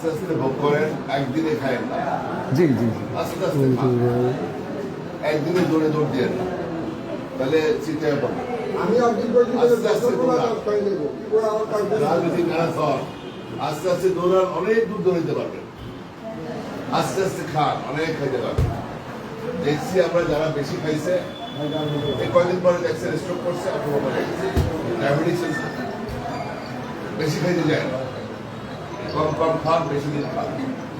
আস্তে আস্তে ভোগ করেন একদিনে খায়েন না। জি জি আস্তে আস্তে একদিনে দৌড়ে দৌড় দিয়ে না। তাহলে চিন্তা পাবেন আমি কয়েকদিন আস্তে আস্তে কয়েকদিন রাজনীতি ম্যারাথন আস্তে আস্তে দৌড়ান অনেক দূর দৌড়াইতে পারবেন আস্তে আস্তে খান অনেক খাইতে পারবেন দেখছি আমরা যারা বেশি খাইছে এই কয়দিন পরে দেখছেন স্ট্রোক করছে অথবা ডায়াবেটিস বেশি খাইতে যায় না। কম কম খান বেশি দিন খান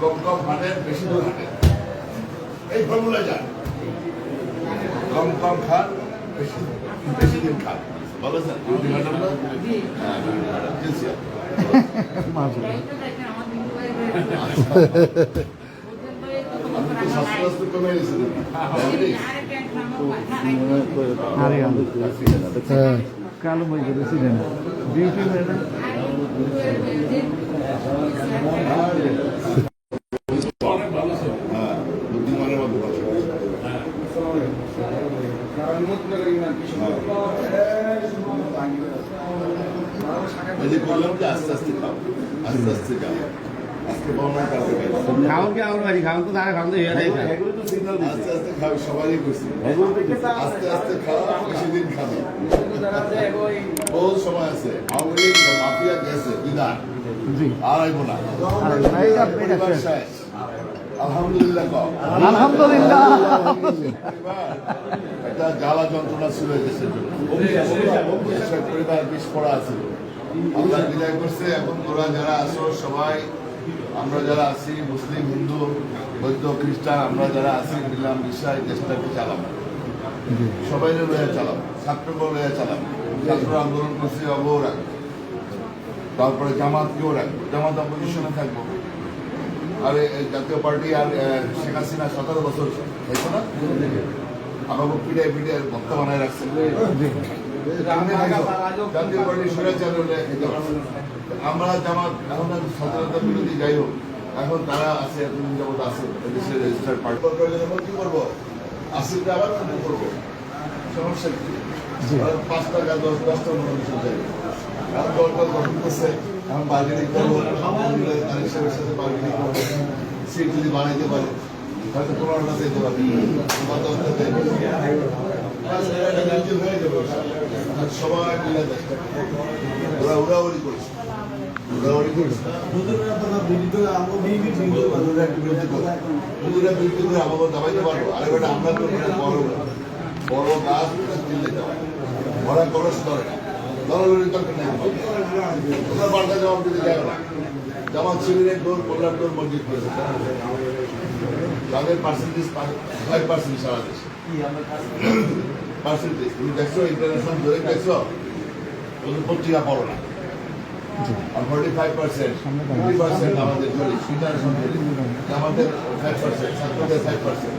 কম কম হাঁটেন বেশি দূর হাঁটেন এই ফর্মুলা যান কম কম খান বেশি বেশি দিন খান ভালো স্যার। আপনি হাঁটেন না হ্যাঁ হ্যাঁ। কালো বই করেছিলেন বিউটি ম্যাডাম আস্তে আস্তে খাও আস্তে সবারই খুশি আস্তে আস্তে খাও বেশি দিন খাবে। বহুত সময় আছে। মাফিয়া গেছে বিধান জি। আলহামদুলিল্লাহ আলহামদুলিল্লাহ। জ্বালা যন্ত্রণা ছিল দেশের জন্য। দেশের পরিবার বিষ পড়া বিদায় করছে। এখন তোরা যারা আছো সবাই আমরা যারা আছি মুসলিম হিন্দু বৌদ্ধ খ্রিস্টান আমরা যারা আছি মিলাম বিশ্বাস দেশটাকে চালাম সবাই লয়ে চালাম ছাত্রকে লয়ে চালাম ছাত্র আন্দোলন করছি অবও রাখব তারপরে জামাতকেও রাখব জামাত অপোজিশনে থাকব। আর জাতীয় পার্টি আর শেখ হাসিনা সতেরো বছর হয়েছে না? আমাকে পিড়ায় পিড়ায় ভক্ত বানায় রাখছে। জাতীয় পার্টি স্বৈরাচার হলে। আমরা জামাত এখন স্বাধীনতা বিরোধী যাই হোক এখন তারা আছে এতদিন যাবত আছে দেশের রেজিস্টার্ড পার্টি। কি করব আসিফটা আবার করব? সমস্যা কি? আর পাঁচ টাকা দশ দশটা মানুষ যাই এখন দলটা গঠন করছে সিট যদি বানাইতে পারে, হয়তো পনেরোটা দিতে পারবে। বা দশটা যাবে। আর সবাই মিলে। ওরা উড়াউড়ি করেছে। উড়াউড়ি করেছে। হুজুরা বিরুদ্ধে করে হুজুরা বিরুদ্ধে করে আমাকে দাবাইতে পারব। আরে আমরা বড় বড় গাছ দিল্লি দলাদলির দরকার নেই কল্যাণ ডোর মসজিদ তাদের পার্সেন্টেজ ফাইভ পার্সেন্ট সারা দেশে। পার্সেন্টেজ তুমি দেখছ ইন্টারন্যাশনাল ধরে দেখছ? ওদের পত্রিকা পড়ো না। আর forty five percent fifty percent আমাদের আমাদের ফাইভ পার্সেন্ট ছাত্রদের ফাইভ পার্সেন্ট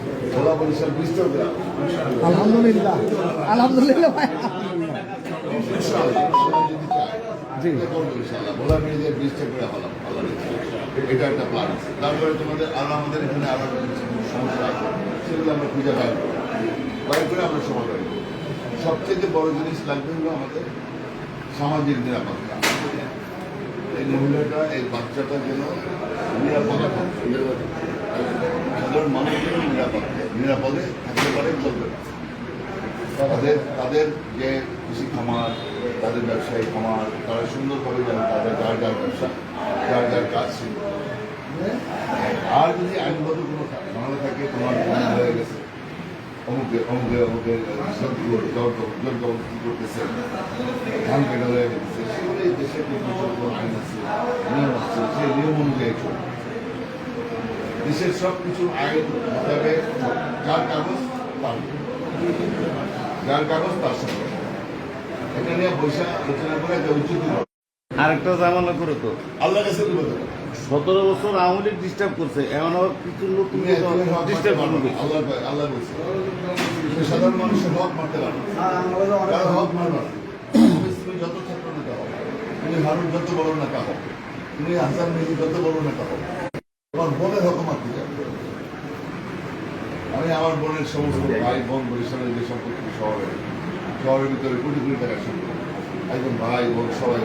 আলহামদুলিল্লাহ। আলহামদুলিল্লাহ ভাই। জি। ভোলা করে হলাম আল্লাহর এটা একটা প্ল্যান তারপরে তোমাদের আরও আমাদের এখানে আরও সমস্যা আছে সেগুলো আমরা খুঁজে বাইর করব বাইর করে আমরা সমাধান করব সবচেয়ে বড় জিনিস লাগবে হলো আমাদের সামাজিক নিরাপত্তা। এই মহিলাটা এই বাচ্চাটা যেন নিরাপদে থাকে তাদের তাদের যে কৃষি খামার, তাদের ব্যবসায়ী খামার, তারা সুন্দরভাবে যেন তাদের যার যার ব্যবসা, যার যার কাজ ছিল আর যদি আইনগত কোনো ঝামেলা থাকে, তোমার হয়ে গেছে, অমুকে অমুকে অমুকে জল কি করতেছে, ধান কেটে হয়ে গেছে সেগুলো দেশের আইন আছে, নিয়ম আছে, সেই নিয়ম অনুযায়ী চলবে। দেশের সব কিছু আইন হিসাবে যার কাগজ তার যার কাগজ তার সঙ্গে। এটা নিয়ে বৈশাখ আলোচনা করে একটা উচিত আরেকটা জামানো করো তো। আল্লাহ কাছে সতেরো বছর আওয়ামী লীগ ডিস্টার্ব করছে এমন আবার কিছু লোক ডিস্টার্ব করবে। আল্লাহ আল্লাহ বলছে। সাধারণ মানুষের হক মারতে পারো হক মারবে তুমি যত ছাত্র নেতা হও তুমি হারুন যত বড় নেতা হও তুমি হাসান যত বড় নেতা হও তোমার বোনের হক মারতে যাবে আমি আমার বোনের সমস্ত ভাই, বোন বরিশালের যে সম্পত্তি শহরে শহরের ভিতরে কোটি কোটি টাকার সম্পত্তি একদম ভাই, বোন, সবাই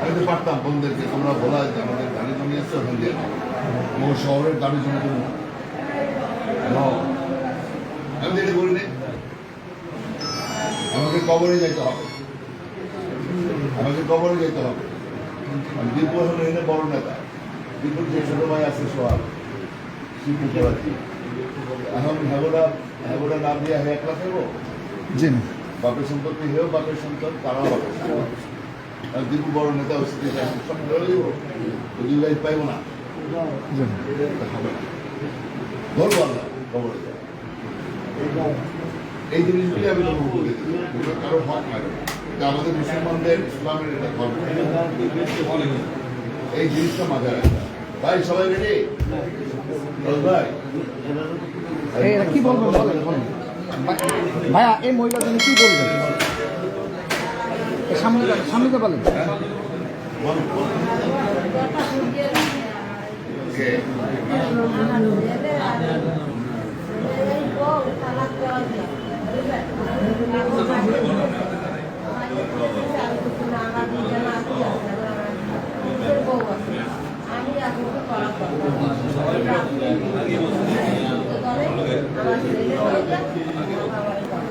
আমি তো পারতাম বোনদেরকে। তোমরা বলা যে আমাদের দাঁড়ি জমি আছে ওখান দিয়ে নাও। শহরের দাবি জমি তুমি আমি এটা করিনি আমাকে কবরে যাইতে হবে। আমাকে কবরে যেতে হবে। আমি এনে বড় নেতা। দীপুর যে ছোট ভাই আছে সোহাগ শিবু করাচ্ছি এখন হ্যাগোটা হ্যাগোটা না দিয়ে হে একলা থাকব? জি বাপের সম্পত্তি হেও বাপের সন্তান তারাও বাপের সন্তান। দীপু বড় নেতা হচ্ছে সব ধরে দিব যদি লাইফ পাইবো না। জি। হবে না। ধরবো আল্লাহ। এই জিনিসগুলি আমি তোমাকে বলে দিই কারও হক। এটা আমাদের মুসলমানদের ইসলামের এটা ধর্ম। এই জিনিসটা মাথায় হবে। ভাই সবাই রেডি ভাই এটা কি বলবেন বলেন বলেন ভাইয়া এই মহিলার জন্য কি বলবেন এই সামনে সামনে যা বলেন বলো, বলো। কে?